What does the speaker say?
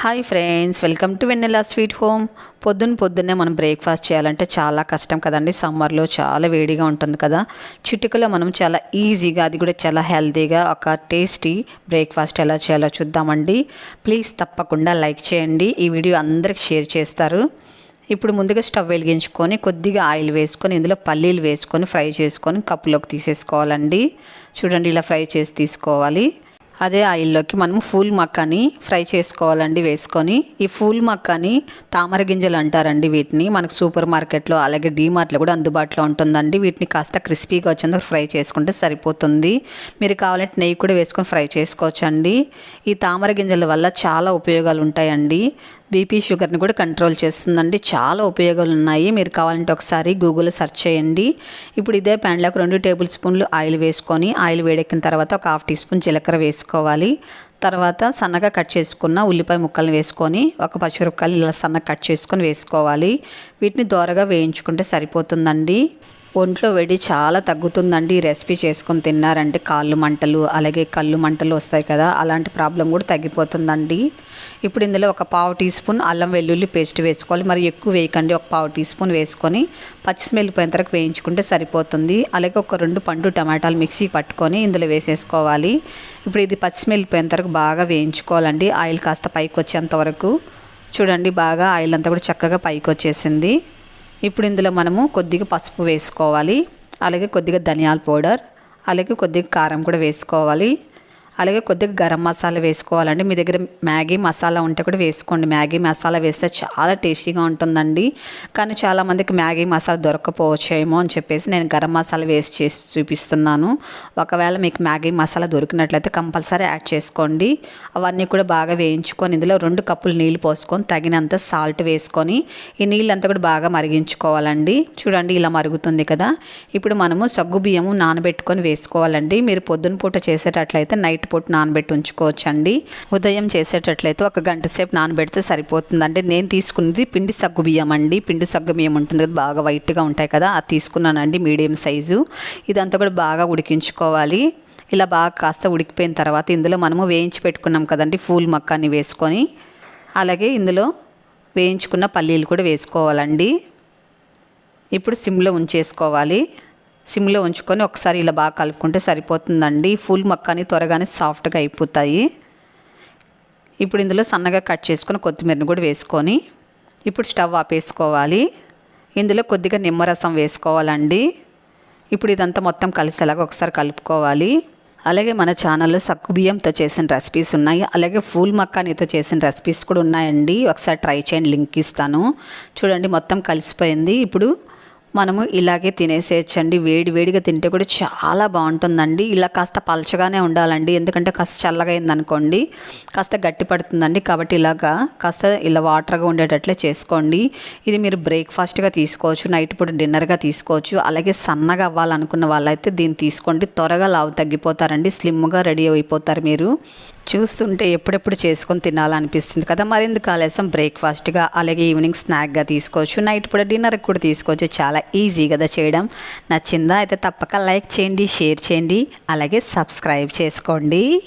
Hi friends welcome to Vennela sweet home. పొద్దున్న పొద్దున్నే మనం బ్రేక్ఫాస్ట్ చేయాలంటే చాలా కష్టం కదండి. సమ్మర్లో చాలా వేడిగా ఉంటుంది కదా. చిటికలో మనం చాలా ఈజీగా అది కూడా చాలా హెల్తీగా ఒక టేస్టీ బ్రేక్ఫాస్ట్ ఎలా చేయాలో చూద్దామండి. ప్లీజ్ తప్పకుండా లైక్ చేయండి. ఈ వీడియో అందరికి షేర్ చేస్తారు. ఇప్పుడు ముందుగా స్టవ్ వెలిగించుకొని కొద్దిగా ఆయిల్ వేసుకొని ఇందులో పల్లీలు వేసుకొని ఫ్రై చేసుకొని కప్పులోకి తీసేసుకోవాలండి. చూడండి ఇలా ఫ్రై చేసి తీసుకోవాలి. అదే ఆయిల్లోకి మనము ఫూల్ మక్కని ఫ్రై చేసుకోవాలండి వేసుకొని. ఈ ఫూల్ మక్కని తామర గింజలు అంటారండి వీటిని. మనకు సూపర్ మార్కెట్లో అలాగే డీమార్ట్లో కూడా అందుబాటులో ఉంటుందండి. వీటిని కాస్త క్రిస్పీగా వచ్చేందుకు ఫ్రై చేసుకుంటే సరిపోతుంది. మీరు కావాలంటే నెయ్యి కూడా వేసుకొని ఫ్రై చేసుకోవచ్చండి. ఈ తామర గింజల వల్ల చాలా ఉపయోగాలు ఉంటాయండి. బీపీ షుగర్ని కూడా కంట్రోల్ చేస్తుందండి. చాలా ఉపయోగాలు ఉన్నాయి మీరు కావాలంటే ఒకసారి గూగుల్లో సెర్చ్ చేయండి. ఇప్పుడు ఇదే ప్యాన్లోకి రెండు టేబుల్ స్పూన్లు ఆయిల్ వేసుకొని ఆయిల్ వేడెక్కిన తర్వాత ఒక హాఫ్ టీ స్పూన్ జీలకర్ర వేసుకోవాలి. తర్వాత సన్నగా కట్ చేసుకున్న ఉల్లిపాయ ముక్కలు వేసుకొని ఒక పచ్చిమిరపకాయలు ఇలా సన్నగా కట్ చేసుకొని వేసుకోవాలి. వీటిని దోరగా వేయించుకుంటే సరిపోతుందండి. ఒంట్లో వేడి చాలా తగ్గుతుందండి ఈ రెసిపీ చేసుకొని తిన్నారంటే కాళ్ళు మంటలు అలాగే కళ్ళు మంటలు వస్తాయి కదా అలాంటి ప్రాబ్లం కూడా తగ్గిపోతుందండి. ఇప్పుడు ఇందులో ఒక పావు టీ స్పూన్ అల్లం వెల్లుల్లి పేస్ట్ వేసుకోవాలి. మరి ఎక్కువ వేయకండి ఒక పావు టీ స్పూన్ వేసుకొని పచ్చి తరకు తర్వాత వేయించుకుంటే సరిపోతుంది. అలాగే ఒక రెండు పండు టమాటాలు మిక్సీ పట్టుకొని ఇందులో వేసేసుకోవాలి. ఇప్పుడు ఇది పచ్చి స్మెల్ తర్వాత బాగా వేయించుకోవాలండి. ఆయిల్ కాస్త పైకి వచ్చేంత వరకు. చూడండి బాగా ఆయిల్ అంతా కూడా చక్కగా పైకి వచ్చేసింది ఇప్పుడు ఇందులో మనము కొద్దిగా పసుపు వేసుకోవాలి అలాగే కొద్దిగా ధనియాల పౌడర్ అలాగే కొద్దిగా కారం కూడా వేసుకోవాలి. అలాగే కొద్దిగా గరం మసాలా వేసుకోవాలండి. మీ దగ్గర మ్యాగీ మసాలా ఉంటే కూడా వేసుకోండి. మ్యాగీ మసాలా వేస్తే చాలా టేస్టీగా ఉంటుందండి. కానీ చాలామందికి మ్యాగీ మసాలా దొరకపోవచ్చేమో అని చెప్పేసి నేను గరం మసాలా వేస్ట్ చేసి చూపిస్తున్నాను. ఒకవేళ మీకు మ్యాగీ మసాలా దొరికినట్లయితే కంపల్సరీ యాడ్ చేసుకోండి. అవన్నీ కూడా బాగా వేయించుకొని ఇందులో రెండు కప్పులు నీళ్ళు పోసుకొని తగినంత సాల్ట్ వేసుకొని ఈ నీళ్ళంతా కూడా బాగా మరిగించుకోవాలండి. చూడండి ఇలా మరుగుతుంది కదా. ఇప్పుడు మనము సగ్గు బియ్యము నానబెట్టుకొని వేసుకోవాలండి. మీరు పొద్దున పూట చేసేటట్లయితే నైట్ పూట నానబెట్టి ఉంచుకోవచ్చండి. ఉదయం చేసేటట్లయితే ఒక గంట సేపు నానబెడితే సరిపోతుందండి. నేను తీసుకున్నది పిండి సగ్గు బియ్యం అండి పిండి సగ్గు బియ్యం ఉంటుంది కదా బాగా వైట్గా ఉంటాయి కదా అది తీసుకున్నానండి మీడియం సైజు. ఇదంతా కూడా బాగా ఉడికించుకోవాలి. ఇలా బాగా కాస్త ఉడికిపోయిన తర్వాత ఇందులో మనము వేయించి పెట్టుకున్నాం కదండి ఫూల్ మక్కాని వేసుకొని. అలాగే ఇందులో వేయించుకున్న పల్లీలు కూడా వేసుకోవాలండి. ఇప్పుడు సిమ్లో ఉంచేసుకోవాలి. సిమ్లో ఉంచుకొని ఒకసారి ఇలా బాగా కలుపుకుంటే సరిపోతుందండి. ఫుల్ మక్కని త్వరగానే సాఫ్ట్గా అయిపోతాయి. ఇప్పుడు ఇందులో సన్నగా కట్ చేసుకొని కొత్తిమీరని కూడా వేసుకొని ఇప్పుడు స్టవ్ ఆపేసుకోవాలి. ఇందులో కొద్దిగా నిమ్మరసం వేసుకోవాలండి. ఇప్పుడు ఇదంతా మొత్తం కలిసేలాగా ఒకసారి కలుపుకోవాలి. అలాగే మన ఛానల్లో సగ్గు బియ్యంతో చేసిన రెసిపీస్ ఉన్నాయి. అలాగే ఫూల్ మక్కానీతో చేసిన రెసిపీస్ కూడా ఉన్నాయండి. ఒకసారి ట్రై చేయండి లింక్ ఇస్తాను. చూడండి మొత్తం కలిసిపోయింది. ఇప్పుడు మనము ఇలాగే తినేసేయచ్చండి. వేడి వేడిగా తింటే కూడా చాలా బాగుంటుందండి. ఇలా కాస్త పలచగానే ఉండాలండి. ఎందుకంటే కాస్త చల్లగా అయిందనుకోండి కాస్త గట్టి పడుతుందండి. కాబట్టి ఇలాగా కాస్త ఇలా వాటర్గా ఉండేటట్లే చేసుకోండి. ఇది మీరు బ్రేక్ఫాస్ట్గా తీసుకోవచ్చు నైట్ పూట డిన్నర్గా తీసుకోవచ్చు. అలాగే సన్నగా అవ్వాలనుకున్న వాళ్ళైతే దీన్ని తీసుకోండి. త్వరగా లావు తగ్గిపోతారండి. స్లిమ్గా రెడీ అయిపోతారు మీరు. చూస్తుంటే ఎప్పుడెప్పుడు చేసుకొని తినాలనిపిస్తుంది కదా. మరెందుకు ఆలస్యం బ్రేక్ఫాస్ట్గా అలాగే ఈవినింగ్ స్నాక్గా తీసుకోవచ్చు. నైట్ కూడా డిన్నర్కి కూడా తీసుకోవచ్చు. చాలా ఈజీ కదా చేయడం. నచ్చిందా? అయితే తప్పక లైక్ చేయండి షేర్ చేయండి. అలాగే సబ్స్క్రైబ్ చేసుకోండి.